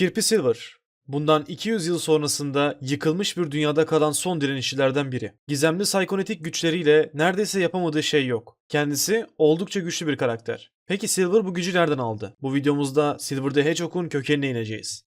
Kirpi Silver, bundan 200 yıl sonrasında yıkılmış bir dünyada kalan son direnişçilerden biri. Gizemli psikonetik güçleriyle neredeyse yapamadığı şey yok. Kendisi oldukça güçlü bir karakter. Peki Silver bu gücü nereden aldı? Bu videomuzda Silver the Hedgehog'un kökenine ineceğiz.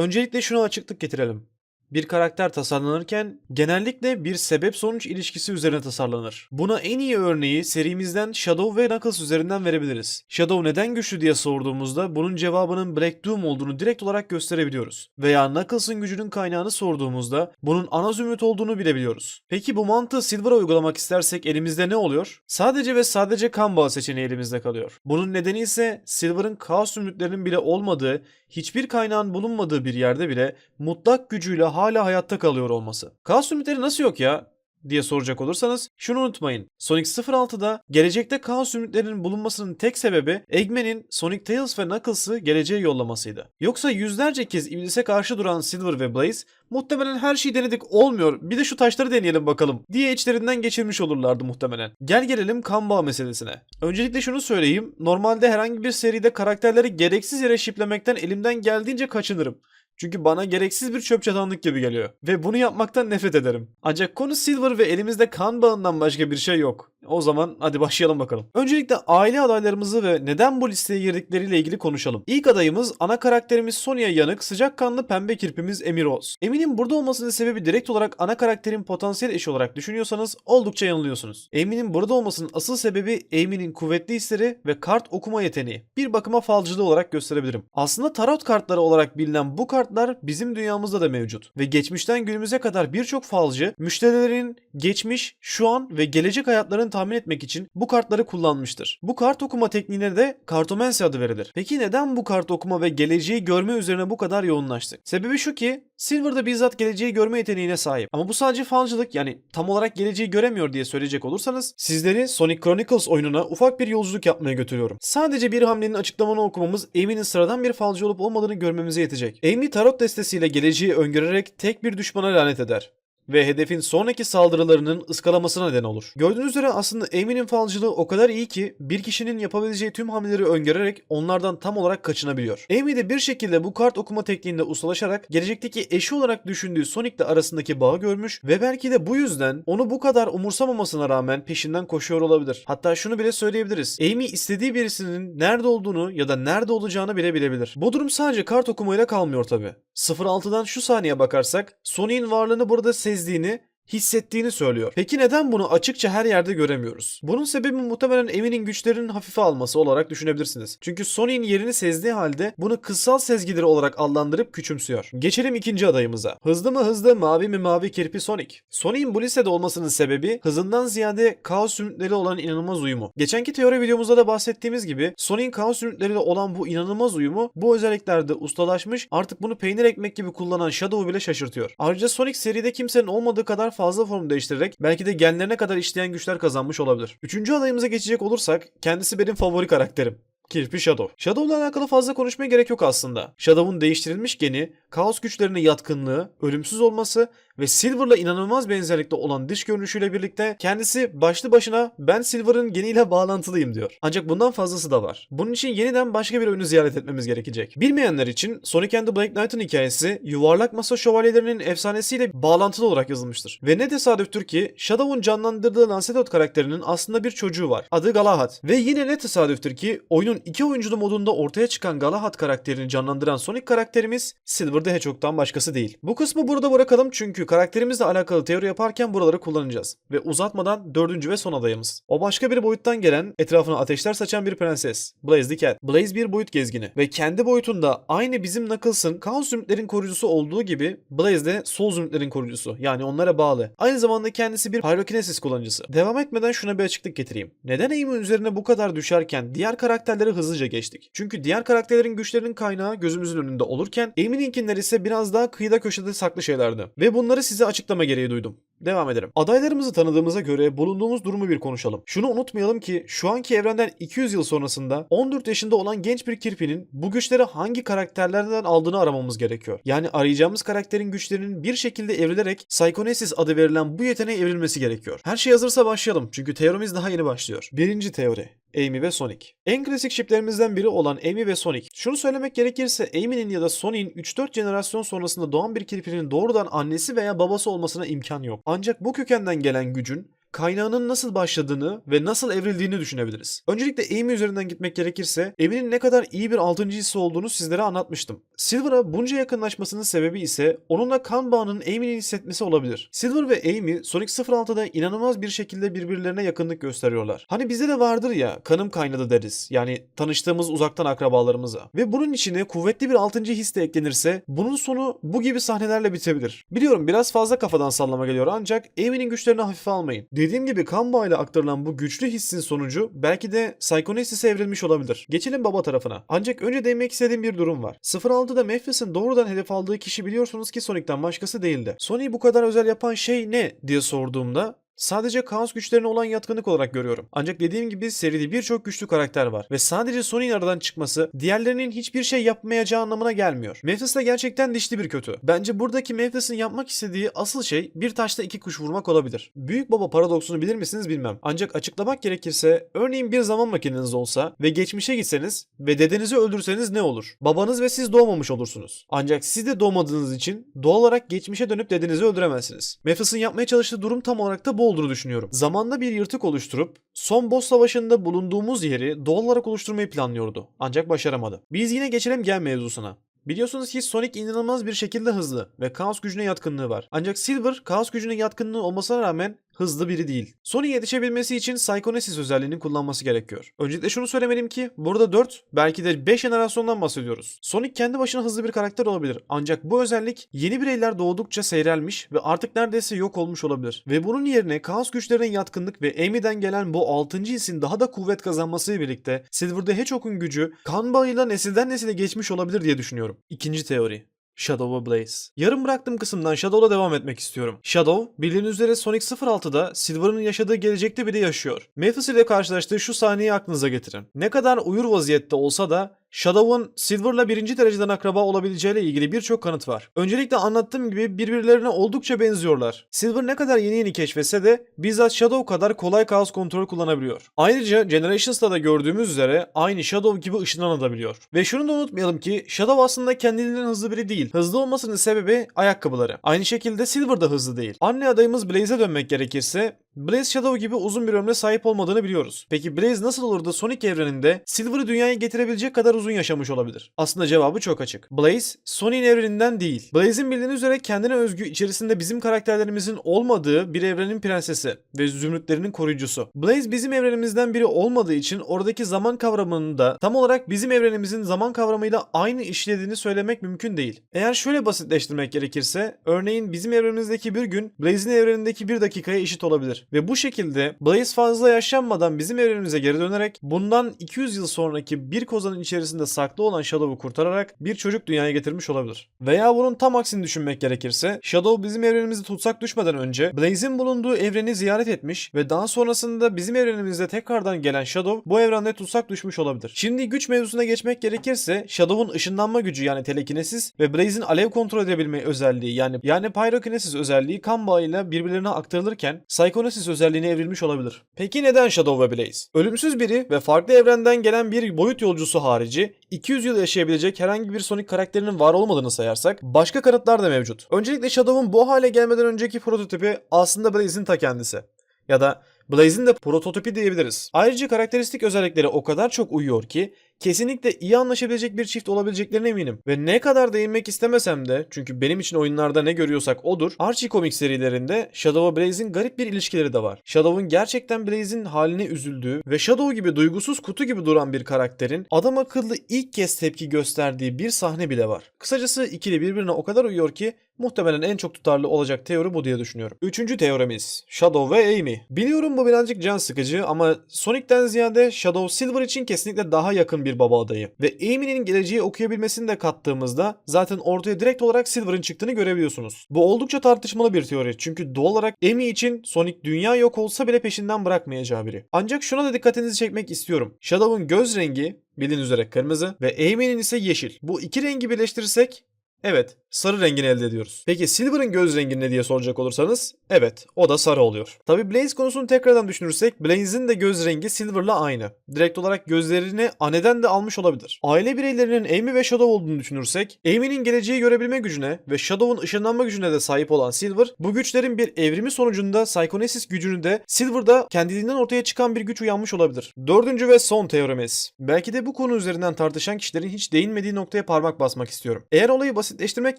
Öncelikle şunu açıklık getirelim. Bir karakter tasarlanırken genellikle bir sebep-sonuç ilişkisi üzerine tasarlanır. Buna en iyi örneği serimizden Shadow ve Knuckles üzerinden verebiliriz. Shadow neden güçlü diye sorduğumuzda bunun cevabının Black Doom olduğunu direkt olarak gösterebiliyoruz. Veya Knuckles'ın gücünün kaynağını sorduğumuzda bunun ana zümrüt olduğunu bilebiliyoruz. Peki bu mantığı Silver'a uygulamak istersek elimizde ne oluyor? Sadece ve sadece kan bağı seçeneği elimizde kalıyor. Bunun nedeni ise Silver'ın kaos zümrütlerinin bile olmadığı, hiçbir kaynağın bulunmadığı bir yerde bile mutlak gücüyle hala hayatta kalıyor olması. Kaos zümrütleri nasıl yok ya? diye soracak olursanız şunu unutmayın. Sonic 06'da gelecekte kaos zümrütlerinin bulunmasının tek sebebi Eggman'in Sonic Tails ve Knuckles'ı geleceğe yollamasıydı. Yoksa yüzlerce kez iblise karşı duran Silver ve Blaze muhtemelen her şeyi denedik olmuyor bir de şu taşları deneyelim bakalım diye içlerinden geçirmiş olurlardı muhtemelen. Gel gelelim kan bağı meselesine. Öncelikle şunu söyleyeyim normalde herhangi bir seride karakterleri gereksiz yere şiplemekten elimden geldiğince kaçınırım. Çünkü bana gereksiz bir çöp çatanlık gibi geliyor. Ve bunu yapmaktan nefret ederim. Ancak konu Silver ve elimizde kan bağından başka bir şey yok. O zaman hadi başlayalım bakalım. Öncelikle aile adaylarımızı ve neden bu listeye girdikleriyle ilgili konuşalım. İlk adayımız ana karakterimiz Sonya'ya yanık sıcakkanlı pembe kirpimiz Amy Rose. Amy'nin burada olmasının sebebi direkt olarak ana karakterin potansiyel eşi olarak düşünüyorsanız oldukça yanılıyorsunuz. Amy'nin burada olmasının asıl sebebi Amy'nin kuvvetli hisleri ve kart okuma yeteneği. Bir bakıma falcılığı olarak gösterebilirim. Aslında tarot kartları olarak bilinen bu kartlar bizim dünyamızda da mevcut. Ve geçmişten günümüze kadar birçok falcı müşterilerin geçmiş, şu an ve gelecek hayatlarını tahmin etmek için bu kartları kullanmıştır. Bu kart okuma tekniğine de kartomansi adı verilir. Peki neden bu kart okuma ve geleceği görme üzerine bu kadar yoğunlaştık? Sebebi şu ki Silver'da bizzat geleceği görme yeteneğine sahip. Ama bu sadece falcılık yani tam olarak geleceği göremiyor diye söyleyecek olursanız sizleri Sonic Chronicles oyununa ufak bir yolculuk yapmaya götürüyorum. Sadece bir hamlenin açıklamanı okumamız Amy'nin sıradan bir falcı olup olmadığını görmemize yetecek. Amy tarot destesiyle geleceği öngörerek tek bir düşmana lanet eder ve hedefin sonraki saldırılarının ıskalamasına neden olur. Gördüğünüz üzere aslında Amy'nin falcılığı o kadar iyi ki bir kişinin yapabileceği tüm hamleleri öngörerek onlardan tam olarak kaçınabiliyor. Amy de bir şekilde bu kart okuma tekniğinde ustalaşarak gelecekteki eşi olarak düşündüğü Sonic'le arasındaki bağı görmüş ve belki de bu yüzden onu bu kadar umursamamasına rağmen peşinden koşuyor olabilir. Hatta şunu bile söyleyebiliriz. Amy istediği birisinin nerede olduğunu ya da nerede olacağını bile bilebilir. Bu durum sadece kart okumayla kalmıyor tabi. 06'dan şu saniye bakarsak Sonic'in varlığını burada sezdiğini hissettiğini söylüyor. Peki neden bunu açıkça her yerde göremiyoruz? Bunun sebebi muhtemelen Emin'in güçlerinin hafife alması olarak düşünebilirsiniz. Çünkü Sony'in yerini sezdiği halde bunu kıssal sezgileri olarak adlandırıp küçümsüyor. Geçelim ikinci adayımıza. Hızlı mı hızlı, mavi mi mavi kirpi Sonic. Sonic'in bu listede olmasının sebebi hızından ziyade kaos zümrütleri olan inanılmaz uyumu. Geçenki teori videomuzda da bahsettiğimiz gibi Sonic'in kaos zümrütleriyle olan bu inanılmaz uyumu bu özelliklerde ustalaşmış artık bunu peynir ekmek gibi kullanan Shadow'u bile şaşırtıyor. Ayrıca Sonic seride kimsenin olmadığı kadar fazla form değiştirerek belki de genlerine kadar işleyen güçler kazanmış olabilir. Üçüncü adayımıza geçecek olursak kendisi benim favori karakterim. Kirpi Shadow. Shadow'la alakalı fazla konuşmaya gerek yok aslında. Shadow'un değiştirilmiş geni, kaos güçlerine yatkınlığı, ölümsüz olması ve Silver'la inanılmaz benzerlikte olan dış görünüşüyle birlikte kendisi başlı başına ben Silver'ın geniyle bağlantılıyım diyor. Ancak bundan fazlası da var. Bunun için yeniden başka bir oyunu ziyaret etmemiz gerekecek. Bilmeyenler için Sonic and the Black Knight'ın hikayesi yuvarlak masa şövalyelerinin efsanesiyle bağlantılı olarak yazılmıştır. Ve ne tesadüftür ki Shadow'un canlandırdığı Lancelot karakterinin aslında bir çocuğu var. Adı Galahad. Ve yine ne tesadüftür ki oyunun iki oyunculu modunda ortaya çıkan Galahad karakterini canlandıran Sonic karakterimiz Silver the Hedgehog'dan başkası değil. Bu kısmı burada bırakalım çünkü karakterimizle alakalı teori yaparken buraları kullanacağız. Ve uzatmadan dördüncü ve son adayımız. O başka bir boyuttan gelen, etrafına ateşler saçan bir prenses. Blaze the Cat. Blaze bir boyut gezgini. Ve kendi boyutunda aynı bizim Knuckles'ın kaos zümrütlerin koruyucusu olduğu gibi Blaze de sol zümrütlerin koruyucusu. Yani onlara bağlı. Aynı zamanda kendisi bir pyrokinesis kullanıcısı. Devam etmeden şuna bir açıklık getireyim. Neden Aim'in üzerine bu kadar düşerken diğer karakterleri hızlıca geçtik? Çünkü diğer karakterlerin güçlerinin kaynağı gözümüzün önünde olurken Aim'inkinler ise biraz daha kıyıda köşede saklı şeylerdi. Ve bunları size açıklama gereği duydum. Devam edelim. Adaylarımızı tanıdığımıza göre bulunduğumuz durumu bir konuşalım. Şunu unutmayalım ki şu anki evrenden 200 yıl sonrasında 14 yaşında olan genç bir kirpinin bu güçleri hangi karakterlerden aldığını aramamız gerekiyor. Yani arayacağımız karakterin güçlerinin bir şekilde evrilerek Psychonesis adı verilen bu yeteneğe evrilmesi gerekiyor. Her şey hazırsa başlayalım çünkü teorimiz daha yeni başlıyor. Birinci teori. Amy ve Sonic. En klasik shiplerimizden biri olan Amy ve Sonic. Şunu söylemek gerekirse Amy'nin ya da Sonic'in 3-4 jenerasyon sonrasında doğan bir kirpinin doğrudan annesi veya babası olmasına imkan yok. Ancak bu kökenden gelen gücün kaynağının nasıl başladığını ve nasıl evrildiğini düşünebiliriz. Öncelikle Amy üzerinden gitmek gerekirse Amy'nin ne kadar iyi bir 6. hissi olduğunu sizlere anlatmıştım. Silver'a bunca yakınlaşmasının sebebi ise onunla kan bağının Amy'nin hissetmesi olabilir. Silver ve Amy Sonic 06'da inanılmaz bir şekilde birbirlerine yakınlık gösteriyorlar. Hani bizde de vardır ya kanım kaynadı deriz. Yani tanıştığımız uzaktan akrabalarımıza. Ve bunun içine kuvvetli bir 6. his de eklenirse bunun sonu bu gibi sahnelerle bitebilir. Biliyorum biraz fazla kafadan sallama geliyor ancak Amy'nin güçlerini hafife almayın. Dediğim gibi kan bağıyla aktarılan bu güçlü hissin sonucu belki de Psychonesis'e evrilmiş olabilir. Geçelim baba tarafına. Ancak önce değinmek istediğim bir durum var. 06'da Mephis'in doğrudan hedef aldığı kişi biliyorsunuz ki Sonic'ten başkası değildi. Sonic'i bu kadar özel yapan şey ne diye sorduğumda Sadece kaos güçlerine olan yatkınlık olarak görüyorum. Ancak dediğim gibi seride birçok güçlü karakter var ve sadece Sonic'in aradan çıkması diğerlerinin hiçbir şey yapmayacağı anlamına gelmiyor. Memphis de gerçekten dişli bir kötü. Bence buradaki Memphis'in yapmak istediği asıl şey bir taşla iki kuş vurmak olabilir. Büyük baba paradoksunu bilir misiniz bilmem. Ancak açıklamak gerekirse örneğin bir zaman makineniz olsa ve geçmişe gitseniz ve dedenizi öldürseniz ne olur? Babanız ve siz doğmamış olursunuz. Ancak siz de doğmadığınız için doğal olarak geçmişe dönüp dedenizi öldüremezsiniz. Memphis'in yapmaya çalıştığı durum tam olarak da bu olduğunu düşünüyorum. Zamanda bir yırtık oluşturup son boss savaşında bulunduğumuz yeri doğal olarak oluşturmayı planlıyordu. Ancak başaramadı. Biz yine geçelim gel mevzusuna. Biliyorsunuz ki Sonic inanılmaz bir şekilde hızlı ve kaos gücüne yatkınlığı var. Ancak Silver kaos gücüne yatkınlığı olmasına rağmen hızlı biri değil. Sonic'e yetişebilmesi için Psychonesis özelliğini kullanması gerekiyor. Öncelikle şunu söylemeliyim ki burada 4 belki de 5 jenerasyondan bahsediyoruz. Sonic kendi başına hızlı bir karakter olabilir ancak bu özellik yeni bireyler doğdukça seyrelmiş ve artık neredeyse yok olmuş olabilir. Ve bunun yerine kaos güçlerine yatkınlık ve Amy'den gelen bu 6. hissin daha da kuvvet kazanmasıyla birlikte Silver'da Hedgehog'un gücü kan bağıyla nesilden nesile geçmiş olabilir diye düşünüyorum. İkinci teori. Shadow'a Blaze. Yarım bıraktığım kısımdan Shadow'la devam etmek istiyorum. Shadow, bildiğiniz üzere Sonic 06'da Silver'ın yaşadığı gelecekte biri yaşıyor. Memphis ile karşılaştığı şu sahneyi aklınıza getirin. Ne kadar uyur vaziyette olsa da Shadow'un Silver'la birinci dereceden akraba olabileceğiyle ilgili birçok kanıt var. Öncelikle anlattığım gibi birbirlerine oldukça benziyorlar. Silver ne kadar yeni yeni keşfetse de bizzat Shadow kadar kolay kaos kontrolü kullanabiliyor. Ayrıca Generations'ta da gördüğümüz üzere aynı Shadow gibi ışınlanabiliyor. Ve şunu da unutmayalım ki Shadow aslında kendinden hızlı biri değil. Hızlı olmasının sebebi ayakkabıları. Aynı şekilde Silver da hızlı değil. Anne adayımız Blaze'e dönmek gerekirse Blaze Shadow gibi uzun bir ömre sahip olmadığını biliyoruz. Peki Blaze nasıl olur da Sonic evreninde Silver'ı dünyaya getirebilecek kadar uzun yaşamış olabilir? Aslında cevabı çok açık. Blaze, Sonic'in evreninden değil. Blaze'in bildiğiniz üzere kendine özgü içerisinde bizim karakterlerimizin olmadığı bir evrenin prensesi ve zümrütlerinin koruyucusu. Blaze bizim evrenimizden biri olmadığı için oradaki zaman kavramının da tam olarak bizim evrenimizin zaman kavramıyla aynı işlediğini söylemek mümkün değil. Eğer şöyle basitleştirmek gerekirse, örneğin bizim evrenimizdeki bir gün Blaze'in evrenindeki bir dakikaya eşit olabilir. Ve bu şekilde Blaze fazla yaşanmadan bizim evrenimize geri dönerek bundan 200 yıl sonraki bir kozanın içerisinde saklı olan Shadow'u kurtararak bir çocuk dünyaya getirmiş olabilir. Veya bunun tam aksini düşünmek gerekirse Shadow bizim evrenimizi tutsak düşmeden önce Blaze'in bulunduğu evreni ziyaret etmiş ve daha sonrasında bizim evrenimizde tekrardan gelen Shadow bu evrende tutsak düşmüş olabilir. Şimdi güç mevzusuna geçmek gerekirse Shadow'un ışınlanma gücü yani telekinesis ve Blaze'in alev kontrol edebilme özelliği yani yani pyrokinesis özelliği kan bağıyla birbirlerine aktarılırken Psychonesis özelliğine evrilmiş olabilir. Peki neden Shadow ve Blaze? Ölümsüz biri ve farklı evrenden gelen bir boyut yolcusu harici 200 yıl yaşayabilecek herhangi bir Sonic karakterinin var olmadığını sayarsak başka kanıtlar da mevcut. Öncelikle Shadow'un bu hale gelmeden önceki prototipi aslında Blaze'in ta kendisi. Ya da Blaze'in de prototipi diyebiliriz. Ayrıca karakteristik özellikleri o kadar çok uyuyor ki kesinlikle iyi anlaşabilecek bir çift olabileceklerine eminim. Ve ne kadar değinmek istemesem de çünkü benim için oyunlarda ne görüyorsak odur. Archie Comics serilerinde Shadow ve Blaze'in garip bir ilişkileri de var. Shadow'un gerçekten Blaze'in haline üzüldüğü ve Shadow gibi duygusuz kutu gibi duran bir karakterin adam akıllı ilk kez tepki gösterdiği bir sahne bile var. Kısacası ikili birbirine o kadar uyuyor ki muhtemelen en çok tutarlı olacak teori bu diye düşünüyorum. Üçüncü teorimiz Shadow ve Amy. Biliyorum bu birazcık can sıkıcı ama Sonic'ten ziyade Shadow Silver için kesinlikle daha yakın bir bir baba adayı. Ve Amy'nin geleceği okuyabilmesini de kattığımızda zaten ortaya direkt olarak Silver'ın çıktığını görebiliyorsunuz. Bu oldukça tartışmalı bir teori çünkü doğal olarak Amy için Sonic dünya yok olsa bile peşinden bırakmayacağı biri. Ancak şuna da dikkatinizi çekmek istiyorum. Shadow'un göz rengi bildiğiniz üzere kırmızı ve Amy'nin ise yeşil. Bu iki rengi birleştirirsek Evet, sarı rengini elde ediyoruz. Peki Silver'ın göz rengi ne diye soracak olursanız, evet, o da sarı oluyor. Tabi Blaze konusunu tekrardan düşünürsek, Blaze'in de göz rengi Silver'la aynı. Direkt olarak gözlerini anneden de almış olabilir. Aile bireylerinin Amy ve Shadow olduğunu düşünürsek, Amy'nin geleceği görebilme gücüne ve Shadow'un ışınlanma gücüne de sahip olan Silver, bu güçlerin bir evrimi sonucunda Psychonesis gücünü de Silver'da kendiliğinden ortaya çıkan bir güç uyanmış olabilir. Dördüncü ve son teorimiz. Belki de bu konu üzerinden tartışan kişilerin hiç değinmediği noktaya parmak basmak istiyorum. Eğer olayı basitleştirmek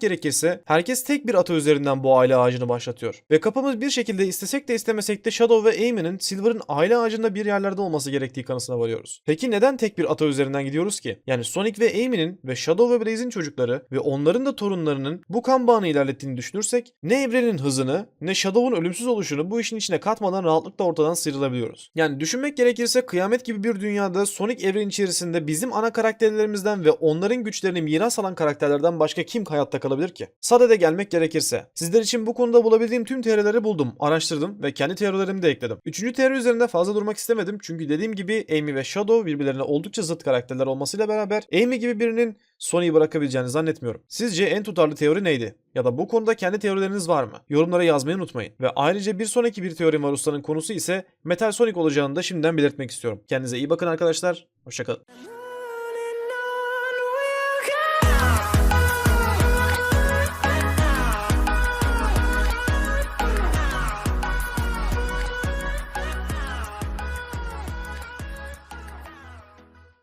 gerekirse herkes tek bir ata üzerinden bu aile ağacını başlatıyor. Ve kapımız bir şekilde istesek de istemesek de Shadow ve Amy'nin Silver'ın aile ağacında bir yerlerde olması gerektiği kanısına varıyoruz. Peki neden tek bir ata üzerinden gidiyoruz ki? Yani Sonic ve Amy'nin ve Shadow ve Blaze'in çocukları ve onların da torunlarının bu kan bağını ilerlettiğini düşünürsek ne evrenin hızını ne Shadow'un ölümsüz oluşunu bu işin içine katmadan rahatlıkla ortadan sıyrılabiliyoruz. Yani düşünmek gerekirse kıyamet gibi bir dünyada Sonic evren içerisinde bizim ana karakterlerimizden ve onların güçlerini miras alan karakterlerden başka kim hayatta kalabilir ki? Sadede gelmek gerekirse. Sizler için bu konuda bulabildiğim tüm teorileri buldum, araştırdım ve kendi teorilerimi de ekledim. Üçüncü teori üzerinde fazla durmak istemedim çünkü dediğim gibi Amy ve Shadow birbirlerine oldukça zıt karakterler olmasıyla beraber Amy gibi birinin Sony'yi bırakabileceğini zannetmiyorum. Sizce en tutarlı teori neydi? Ya da bu konuda kendi teorileriniz var mı? Yorumlara yazmayı unutmayın. Ve ayrıca bir sonraki bir teorim var ustanın konusu ise Metal Sonic olacağını da şimdiden belirtmek istiyorum. Kendinize iyi bakın arkadaşlar. Hoşçakalın.